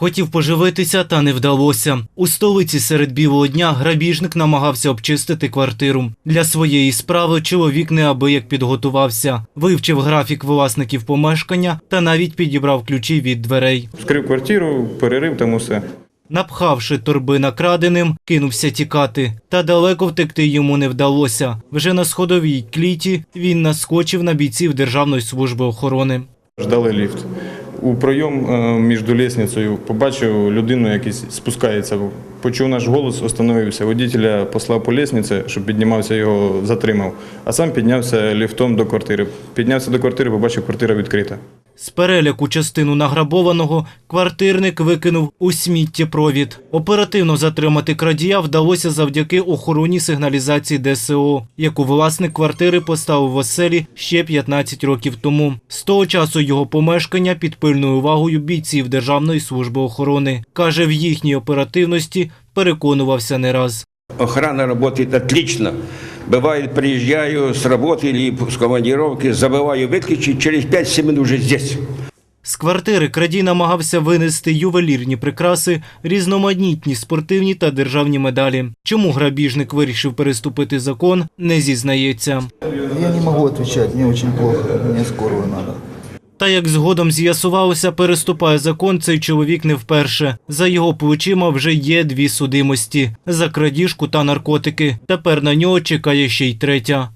Хотів поживитися, та не вдалося. У столиці серед білого дня грабіжник намагався обчистити квартиру. Для своєї справи чоловік неабияк підготувався, вивчив графік власників помешкання та навіть підібрав ключі від дверей. Вскрив квартиру, перерив там усе. Напхавши торби накраденим, кинувся тікати. Та далеко втекти йому не вдалося. Вже на сходовій кліті він наскочив на бійців Державної служби охорони. Ждали ліфт. У пройом е, між лісницею побачив людину, якийсь спускається. Почув наш голос, остановився. Водителя послав по лісниці, щоб піднімався, його затримав. А сам піднявся ліфтом до квартири. Піднявся до квартири, побачив, квартира відкрита. З переляку частину награбованого квартирник викинув у сміттєпровід. Оперативно затримати крадія вдалося завдяки охороні сигналізації ДСО, яку власник квартири поставив в оселі ще 15 років тому. З того часу його помешкання під пильною увагою бійців Державної служби охорони. Каже, в їхній оперативності переконувався не раз. Охрана работает отлично Бывает, приезжаю с работы или с командировки, забываю выключить, через 5-7 минут уже здесь. З квартири крадій намагався винести ювелірні прикраси, різноманітні спортивні та державні медалі. Чому грабіжник вирішив переступити закон, не зізнається. Я не могу отвечать, мне очень плохо, мне скорую надо. Та як згодом з'ясувалося, переступає закон цей чоловік не вперше. За його плечима вже є дві судимості за крадіжку та наркотики. Тепер на нього чекає ще й третя.